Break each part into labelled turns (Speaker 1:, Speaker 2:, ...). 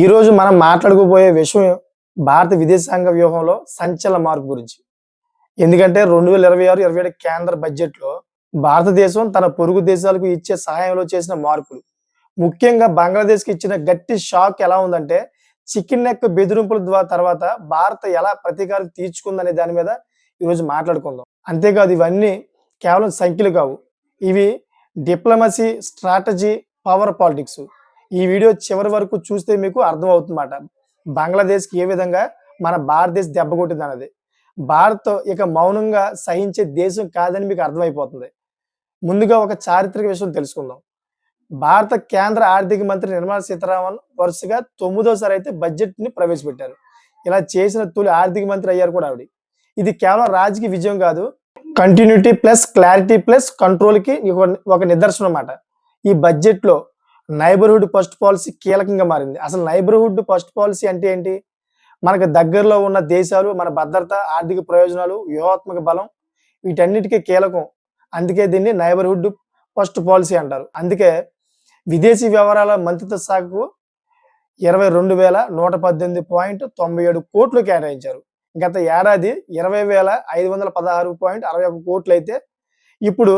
Speaker 1: ఈరోజు మనం మాట్లాడుకోబోయే విషయం భారత విదేశాంగ వ్యూహంలో సంచలన మార్పు గురించి. ఎందుకంటే రెండు వేల ఇరవై ఆరు ఇరవై ఏడు కేంద్ర బడ్జెట్లో భారతదేశం తన పొరుగు దేశాలకు ఇచ్చే సహాయంలో చేసిన మార్పులు. ముఖ్యంగా బంగ్లాదేశ్కి ఇచ్చిన గట్టి షాక్ ఎలా ఉందంటే చికెన్ నెక్ బెదిరింపుల ద్వారా తర్వాత భారత ఎలా ప్రతీకారం తీర్చుకుందనే దాని మీద ఈరోజు మాట్లాడుకుందాం. అంతేకాదు ఇవన్నీ కేవలం సంఖ్యలు కావు. ఇవి డిప్లొమసీ స్ట్రాటజీ పవర్ పాలిటిక్స్. ఈ వీడియో చివరి వరకు చూస్తే మీకు అర్థం అవుతుందన్నమాట బంగ్లాదేశ్కి ఏ విధంగా మన భారతదేశం దెబ్బకొట్టింది అన్నది. భారత్ ఇక మౌనంగా సహించే దేశం కాదని మీకు అర్థమైపోతుంది. ముందుగా ఒక చారిత్రక విషయం తెలుసుకుందాం. భారత కేంద్ర ఆర్థిక మంత్రి నిర్మలా సీతారామన్ వరుసగా తొమ్మిదోసారి అయితే బడ్జెట్ని ప్రవేశపెట్టారు. ఇలా చేసిన తొలి ఆర్థిక మంత్రి అయ్యారు కూడా ఆవిడ. ఇది కేవలం రాజకీయ విజయం కాదు కంటిన్యూటీ ప్లస్ క్లారిటీ ప్లస్ కంట్రోల్కి ఒక- ఒక నిదర్శనం అన్నమాట ఈ బడ్జెట్లో నైబర్హుడ్ ఫస్ట్ పాలసీ కీలకంగా మారింది. అసలు నైబర్హుడ్ ఫస్ట్ పాలసీ అంటే ఏంటి? మనకు దగ్గరలో ఉన్న దేశాలు మన భద్రత ఆర్థిక ప్రయోజనాలు వ్యూహాత్మక బలం వీటన్నిటికీ కీలకం. అందుకే దీన్ని నైబర్హుడ్ ఫస్ట్ పాలసీ అంటారు. అందుకే విదేశీ వ్యవహారాల మంత్రిత్వ శాఖకు ఇరవై రెండు వేల నూట పద్దెనిమిది పాయింట్ తొంభై ఏడు కోట్లు కేటాయించారు. గత ఏడాది ఇరవై వేల ఐదు వందల పదహారు పాయింట్ అరవై ఒక కోట్లు అయితే ఇప్పుడు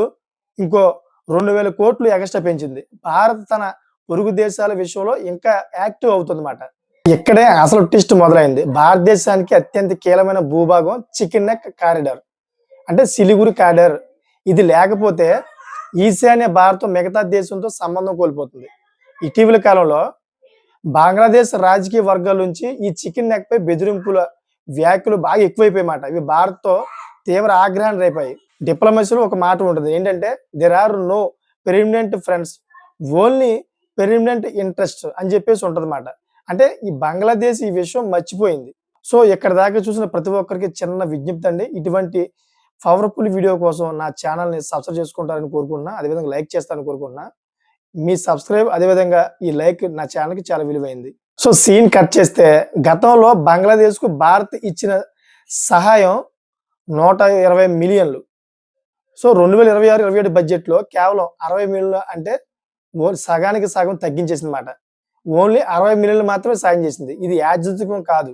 Speaker 1: ఇంకో రెండు వేల కోట్లు ఎగస్ట్రా పెంచింది. భారత్ తన పొరుగు దేశాల విషయంలో ఇంకా యాక్టివ్ అవుతుందన్నమాట. ఇక్కడే అసలు ట్విస్ట్ మొదలైంది. భారతదేశానికి అత్యంత కీలమైన భూభాగం చికెన్ నెక్ కారిడార్. అంటే సిలిగురి కారిడార్. ఇది లేకపోతే ఈశాన్య భారతం మిగతా దేశంతో సంబంధం కోల్పోతుంది. ఇటీవల కాలంలో బంగ్లాదేశ్ రాజకీయ వర్గాల నుంచి ఈ చికెన్ నెక్పై బెదిరింపుల వ్యాఖ్యలు బాగా ఎక్కువైపోయాయి ఇవి భారత్తో తీవ్ర ఆగ్రహాన్ని రేపాయి డిప్లొమసీలో ఒక మాట ఉంటుంది. ఏంటంటే there are no permanent friends only permanent interest అని చెప్పేసి ఉంటుంది అంటే ఈ బంగ్లాదేశ్ ఈ విషయం మర్చిపోయింది. సో ఇక్కడ దాకా చూసిన ప్రతి ఒక్కరికి చిన్న విజ్ఞప్తి అండి. ఇటువంటి పవర్ఫుల్ వీడియో కోసం నా ఛానల్ని సబ్స్క్రైబ్ చేసుకుంటారని కోరుకున్నా అదేవిధంగా లైక్ చేస్తారని కోరుకున్నా మీ సబ్స్క్రైబ్ అదేవిధంగా ఈ లైక్ నా ఛానల్కి చాలా విలువైంది. సో సీన్ కట్ చేస్తే గతంలో బంగ్లాదేశ్కు భారత్ ఇచ్చిన సహాయం నూట ఇరవై మిలియన్లు. సో రెండు వేల ఇరవై ఆరు ఇరవై ఏడు బడ్జెట్లో కేవలం అరవై మిలియన్లు అంటే సగానికి సగం తగ్గించేసింది మాట ఓన్లీ అరవై మిలియన్లు మాత్రమే సాయం చేసింది. ఇది యాదృచ్ఛికం కాదు.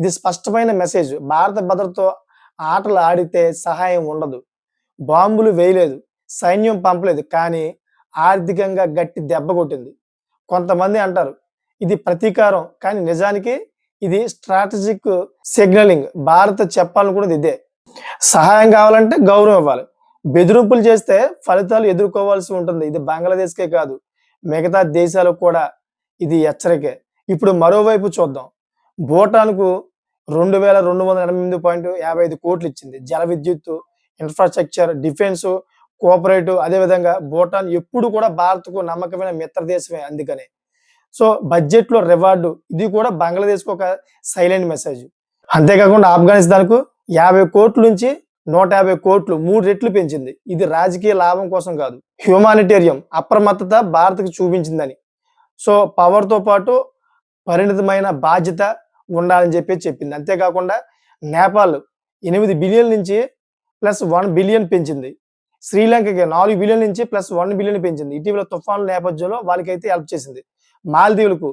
Speaker 1: ఇది స్పష్టమైన మెసేజ్ భారత భద్రతతో ఆటలు ఆడితే సహాయం ఉండదు. బాంబులు వేయలేదు. సైన్యం పంపలేదు. కానీ ఆర్థికంగా గట్టి దెబ్బ కొట్టింది. కొంతమంది అంటారు ఇది ప్రతీకారం. కానీ నిజానికి ఇది స్ట్రాటజిక్ సిగ్నలింగ్ భారత్ చెప్పాలనుకున్నది ఇదే. సహాయం కావాలంటే గౌరవం ఇవ్వాలి. బెదిరింపులు చేస్తే ఫలితాలు ఎదుర్కోవాల్సి ఉంటుంది. ఇది బంగ్లాదేశ్కే కాదు మిగతా దేశాలకు కూడా ఇది హెచ్చరికే. ఇప్పుడు మరోవైపు చూద్దాం. భూటాన్కు రెండు వేల రెండు వందల ఎనభై ఎనిమిది పాయింట్ యాభై ఐదు కోట్లు ఇచ్చింది. జల విద్యుత్ ఇన్ఫ్రాస్ట్రక్చర్ డిఫెన్స్ కోఆపరేటివ్ అదేవిధంగా భూటాన్ ఎప్పుడు కూడా భారత్కు నమ్మకమైన మిత్ర దేశమే అందుకనే. సో బడ్జెట్లో రివార్డు ఇది కూడా బంగ్లాదేశ్కు ఒక సైలెంట్ మెసేజ్. అంతేకాకుండా ఆఫ్ఘనిస్తాన్కు యాభై కోట్ల నుంచి నూట యాభై కోట్లు మూడు రెట్లు పెంచింది. ఇది రాజకీయ లాభం కోసం కాదు. హ్యూమానిటేరియం అప్రమత్తత భారత్కు చూపించిందని. సో పవర్తో పాటు పరిణితమైన బాధ్యత ఉండాలని చెప్పి చెప్పింది. అంతేకాకుండా నేపాల్ ఎనిమిది బిలియన్ నుంచి ప్లస్ వన్ బిలియన్ పెంచింది. శ్రీలంకకి నాలుగు బిలియన్ నుంచి ప్లస్ వన్ బిలియన్ పెంచింది. ఇటీవల తుఫాను నేపథ్యంలో వాళ్ళకైతే హెల్ప్ చేసింది. మాల్దీవులకు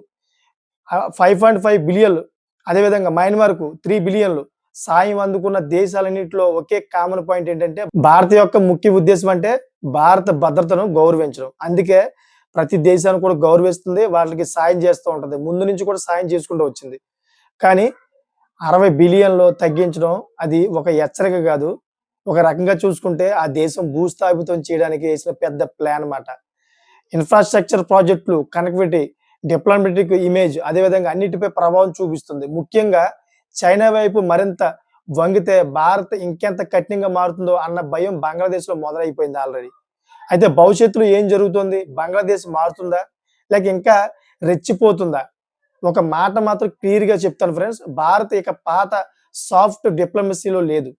Speaker 1: ఫైవ్ పాయింట్ ఫైవ్ బిలియన్లు అదేవిధంగా మయన్మార్కు త్రీ బిలియన్లు సాయం అందుకున్న దేశాలన్నింటిలో ఒకే కామన్ పాయింట్ ఏంటంటే భారత యొక్క ముఖ్య ఉద్దేశం అంటే భారత భద్రతను గౌరవించడం. అందుకే ప్రతి దేశాన్ని కూడా గౌరవిస్తుంది వాళ్ళకి సాయం చేస్తూ ఉంటుంది. ముందు నుంచి కూడా సాయం చేసుకుంటూ వచ్చింది. కానీ అరవై బిలియన్లో తగ్గించడం అది ఒక హెచ్చరిక కాదు. ఒక రకంగా చూసుకుంటే ఆ దేశం భూస్థాపితం చేయడానికి వేసిన పెద్ద ప్లాన్ అన్నమాట. ఇన్ఫ్రాస్ట్రక్చర్ ప్రాజెక్టులు కనెక్టివిటీ డిప్లొమాటిక్ ఇమేజ్ అదేవిధంగా అన్నిటిపై ప్రభావం చూపిస్తుంది. ముఖ్యంగా చైనా వైపు మరింత వంగితే భారత్ ఇంకెంత కఠినంగా మారుతుందో అన్న భయం బంగ్లాదేశ్లో మొదలైపోయింది ఆల్రెడీ అయితే భవిష్యత్తులో ఏం జరుగుతుంది? బంగ్లాదేశ్ మారుతుందా? లేక ఇంకా రెచ్చిపోతుందా? ఒక మాట మాత్రం క్లియర్గా చెప్తాను ఫ్రెండ్స్ భారత్ ఇక పాత సాఫ్ట్ డిప్లొమసీలో లేదు.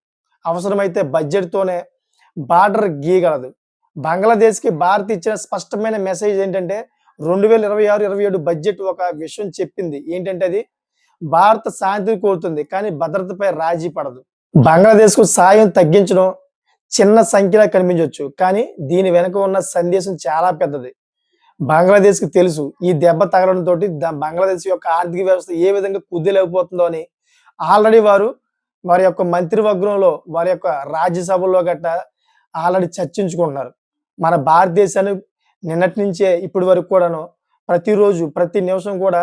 Speaker 1: అవసరమైతే బడ్జెట్ తోనే బార్డర్ గీయగలదు. బంగ్లాదేశ్కి భారత్ ఇచ్చిన స్పష్టమైన మెసేజ్ ఏంటంటే రెండు వేల ఇరవై ఆరు ఇరవై ఏడు బడ్జెట్ ఒక విషయం చెప్పింది. ఏంటంటే అది భారత శాంతిని కోరుతుంది కానీ భద్రతపై రాజీ పడదు. బంగ్లాదేశ్కు సాయం తగ్గించడం చిన్న సంఖ్యలో కనిపించవచ్చు కానీ దీని వెనుక ఉన్న సందేశం చాలా పెద్దది. బంగ్లాదేశ్కి తెలుసు ఈ దెబ్బ తగలడంతో బంగ్లాదేశ్ యొక్క ఆర్థిక వ్యవస్థ ఏ విధంగా కుదిలేకపోతుందో అని. ఆల్రెడీ వారు వారి యొక్క మంత్రివర్గంలో వారి యొక్క రాజ్యసభలో గట్ట ఆల్రెడీ చర్చించుకుంటున్నారు. మన భారతదేశాన్ని నిన్నటి నుంచే ఇప్పటి వరకు కూడాను ప్రతిరోజు ప్రతి నిమిషం కూడా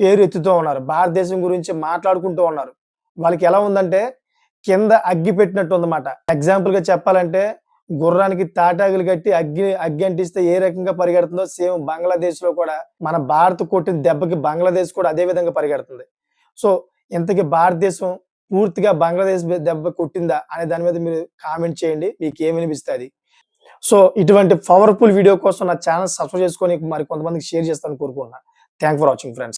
Speaker 1: పేరు ఎత్తుతూ ఉన్నారు. భారతదేశం గురించి మాట్లాడుకుంటూ ఉన్నారు. వాళ్ళకి ఎలా ఉందంటే కింద అగ్గి పెట్టినట్టు ఉందన్నమాట ఎగ్జాంపుల్గా చెప్పాలంటే గుర్రానికి తాటాకులు కట్టి అగ్గి అగ్గి అంటిస్తే ఏ రకంగా పరిగెడుతుందో సేమ్ బంగ్లాదేశ్లో కూడా మన భారత్ కొట్టిన దెబ్బకి బంగ్లాదేశ్ కూడా అదే విధంగా పరిగెడుతుంది. సో ఇంతకీ భారతదేశం పూర్తిగా బంగ్లాదేశ్ దెబ్బ కొట్టిందా అనే దాని మీద మీరు కామెంట్ చేయండి. మీకు ఏమి సో ఇటువంటి పవర్ఫుల్ వీడియో కోసం నా ఛానల్ సబ్స్క్రైబ్ చేసుకొని మరి కొంతమందికి షేర్ చేస్తాను కోరుకుంటున్నాను థ్యాంక్ ఫర్ వాచింగ్ ఫ్రెండ్స్